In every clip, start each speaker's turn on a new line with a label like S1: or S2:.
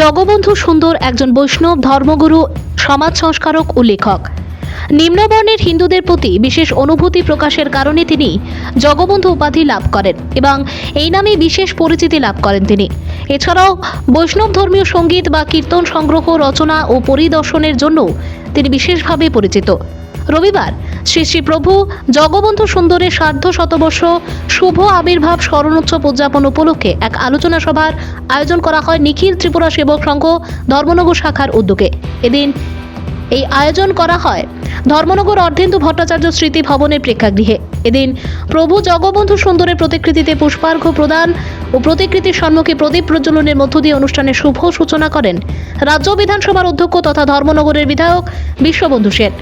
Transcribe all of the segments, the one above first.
S1: জগবন্ধু সুন্দর একজন বৈষ্ণব ধর্মগুরু, সমাজ সংস্কারক ও লেখক। নিম্নবর্ণের হিন্দুদের প্রতি বিশেষ অনুভূতি প্রকাশের কারণে তিনি জগবন্ধু উপাধি লাভ করেন এবং এই নামে বিশেষ পরিচিতি লাভ করেন তিনি। এছাড়াও বৈষ্ণব ধর্মীয় সংগীত বা কীর্তন সংগ্রহ, রচনা ও পরিদর্শনের জন্য তিনি বিশেষভাবে পরিচিত। রবিবার। শ্রী শ্রী প্রভু জগবন্ধু সুন্দরের সার্ধ শতবর্ষ শুভ আবির্ভাব স্মরণোৎসব উদযাপন উপলক্ষে এক আলোচনা সভার আয়োজন করা হয় নিখিল ত্রিপুরা সেবক সংঘ ধর্মনগর শাখার উদ্যোগে। এদিন এই আয়োজন করা হয় ধর্মনগর অর্ধেন্দু ভট্টাচার্য স্মৃতি ভবনের প্রেক্ষাগৃহে। এদিন প্রভু জগবন্ধু সুন্দরের প্রতিকৃতিতে পুষ্পার্ঘ প্রদান ও প্রতিকৃতির সম্মুখে প্রদীপ প্রজ্বলনের মধ্য দিয়ে অনুষ্ঠানের শুভ সূচনা করেন রাজ্য বিধানসভার অধ্যক্ষ তথা ধর্মনগরের বিধায়ক বিশ্ববন্ধু সেন।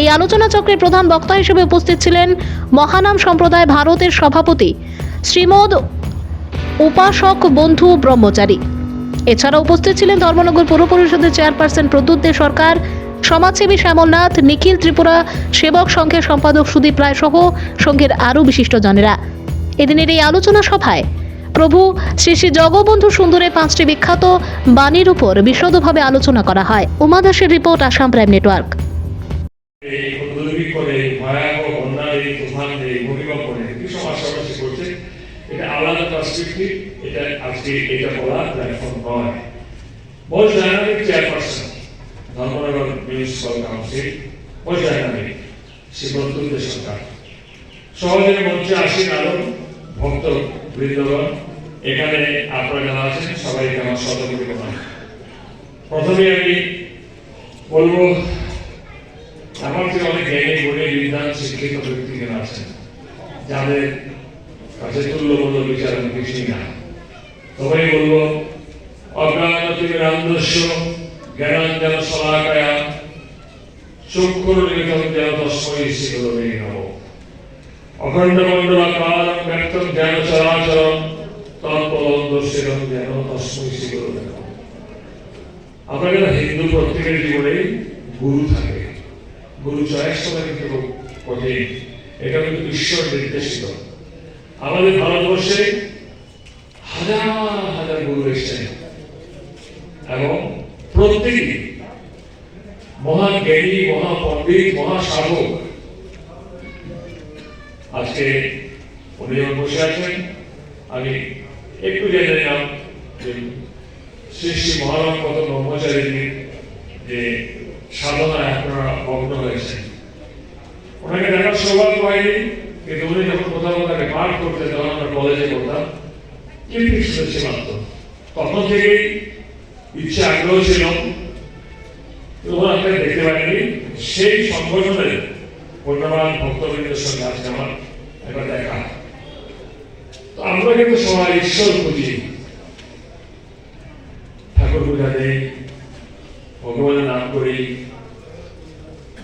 S1: এই আলোচনা চক্রে প্রধান বক্তা হিসেবে উপস্থিত ছিলেন মহানাম সম্প্রদায় ভারতের সভাপতি শ্রীমদ উপাসক বন্ধু ব্রহ্মচারী। এছাড়া উপস্থিত ছিলেন ধর্মনগর পৌর পরিষদের চেয়ারপারসন প্রদ্যুৎ দে সরকার, সমাজসেবী শ্যামলনাথ, নিখিল ত্রিপুরা, সেবক সংঘের সম্পাদক সুদীপ রায় সহ সংঘের আরও বিশিষ্টজনেরা। এদিনের এই আলোচনা সভায় প্রভু শ্রী শ্রী জগবন্ধু সুন্দরের পাঁচটি বিখ্যাত বাণীর উপর বিশদভাবে আলোচনা করা হয়। উমা দাসের রিপোর্ট আসাম প্রাইম নেটওয়ার্ক।
S2: এই দুর্ভিক্ষণে ভয়াবহ বন্যার এই তুফান এই ভূমিকম্পনে কি সমস্যা সৃষ্টি করছে, এটা আলাদা পার্সপেক্টিভ এটা আজকে এটা বলার প্ল্যাটফর্ম নয়। Most dynamic chairperson, Dharmanagar municipal council most dynamic Pradyut Sarkar. সহজের মঞ্চে আসেন আরও ভক্ত বৃন্দগণ, এখানে আপনারা যারা আছেন, সবাইকে আমার প্রণাম প্রথমে আমি বলব আমার থেকে অনেক জ্ঞানী গুণী বিধান শিক্ষিত ব্যক্তিগণ আছেন যাদের কাছে তুল্যমূল্য বিচার কিছুই না। তবেই বলব অজ্ঞানতি রামদস্য জ্ঞানাঞ্জন সলাকায়া চক্ষুর নিগম যেন তস্মৈ শ্রীগুরুবে নম অখণ্ড মণ্ডলাকার ব্যক্ত জ্ঞান চরাচরম তৎপদন্দস্যেরম যেন তস্মৈ শ্রীগুরুবে নম আপনাদের হিন্দু প্রত্যেকের জীবনে গুরু থাকে। গুরু চয়েস করা কিন্তু কঠিন এটা কিন্তু ঈশ্বর নির্দেশিত আমাদের ভারতবর্ষে হাজার হাজার গুরু এসেছেন এবং প্রত্যেকেই মহান জ্ঞানী মহাপণ্ডিত মহাসাধক আজকে উনি যখন বসে আছেন আমি একটু জেনে নিলাম শ্রী শ্রী মহারাম কত ব্রহ্মচারীর যে সাধনায় আপনারা মগ্ন হয়েছেন। ওনাকে দেখার সৌভাগ্য হয়নি কিন্তু উনি যখন কোথাও কোথাও পাঠ করতে তখন আমরা কলেজে করতাম। কিন্তু শুনেছি মাত্র? তখন থেকেই ইচ্ছে আগ্রহ ছিল। তখন আপনাকে দেখতে পারিনি সেই সংগঠনের পূর্ণমান ভক্তবৃন্দের সঙ্গে আজকে আমার একবার দেখা। তো আমরা কিন্তু সবাই ঈশ্বর খুঁজি ঠাকুর পূজা দেই ভগবানের নাম করি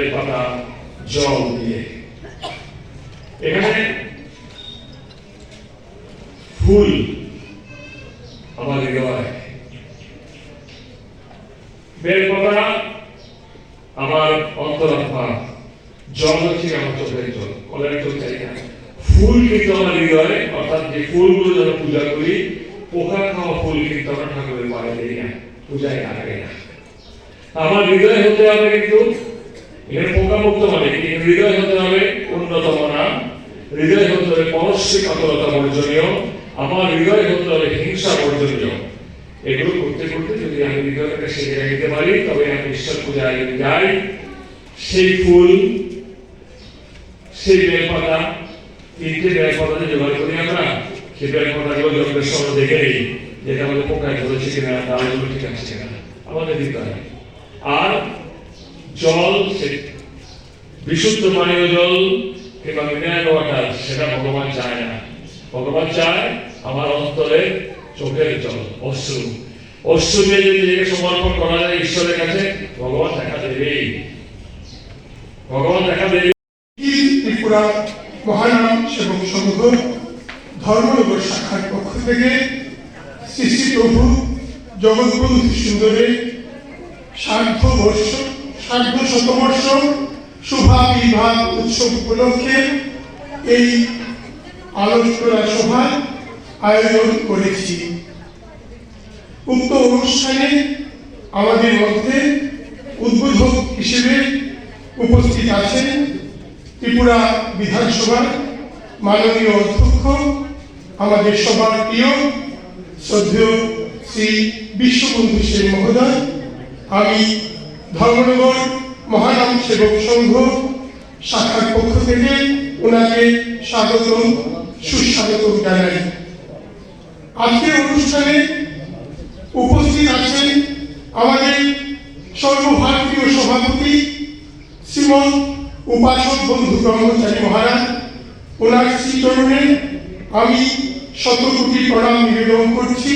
S2: বেলপাতা জল দিয়ে। এখানে ফুল আমার হৃদয় বেলপাতা আমার অন্তরাত্মা জল হচ্ছে আমার চোখের জল কলের চোখ চাই না। ফুল কিন্তু আমার হৃদয়ে, অর্থাৎ যে ফুলগুলো যখন পূজা করি, পোকা খাওয়া ফুল কিন্তু আমরা ঠাকুরের পায়ে দিই না, পূজায় লাগে না। আমার হৃদয় হতে হবে কিন্তু এখানে পোকা মুক্ত মানে হৃদয় হতে হবে উন্নতম না। হৃদয় হতে হবে পরশ্রী কাতরতা বর্জনীয়। আমার হৃদয় হতে হবে হিংসা বর্জনীয়। এগুলো করতে করতে যদি আমি হৃদয়টাকে সেজে নিতে পারি, তবে আমি ঈশ্বর পূজায় যাই। সেই ফুল, সেই বেলপাতা, তিনটে বেলপাতা জোগাড় করি আমরা। সেই বেলপাতাগুলো জন্মের সময় দেখে নিই যেটা আমাদের পোকায় ধরেছে কিনা দাঁড়াগুলো ঠিক আছে কিনা। আমাদের দিতে হয় আর জল বিশুদ্ধ পানীয় জল কিংবা মিনারেল ওয়াটার সেটা ভগবান চায় না। ভগবান চায় আমার অন্তরে চোখের জল, অশ্রু। অশ্রু দিয়ে যদি নিজেকে সমর্পণ করা যায় ঈশ্বরের কাছে, ভগবান দেখা দেবেই। ভগবান দেখা দেবে
S3: ত্রিপুরা মহানাম সেবক সংঘ ধর্মনগর শাখার পক্ষ থেকে শ্রী শ্রী প্রভু সুন্দরের সার্ধ বর্ষ সার্ধ শতবর্ষ শুভাবির্ভাব উৎসব উপলক্ষে এই আলোচনা সভা আয়োজন করেছি। উক্ত অনুষ্ঠানে আমাদের মধ্যে উদ্বোধক হিসেবে উপস্থিত আছেন ত্রিপুরা বিধানসভার মাননীয় অধ্যক্ষ, আমাদের সবার প্রিয় শ্রদ্ধেয় শ্রী বিশ্ববন্ধু সেন মহোদয়। আমি ধর্মনগর মহানাম সেবক সংঘ শাখার পক্ষ থেকে ওনাকে স্বাগত সুস্বাগত জানাই। আজকের অনুষ্ঠানে উপস্থিত আছেন আমাদের সর্বভারতীয় সভাপতি শ্রীমন উপাসক বন্ধু ব্রহ্মচারী মহারাজ। ওনার শ্রীচরণে আমি শত কোটি প্রণাম নিবেদন করছি।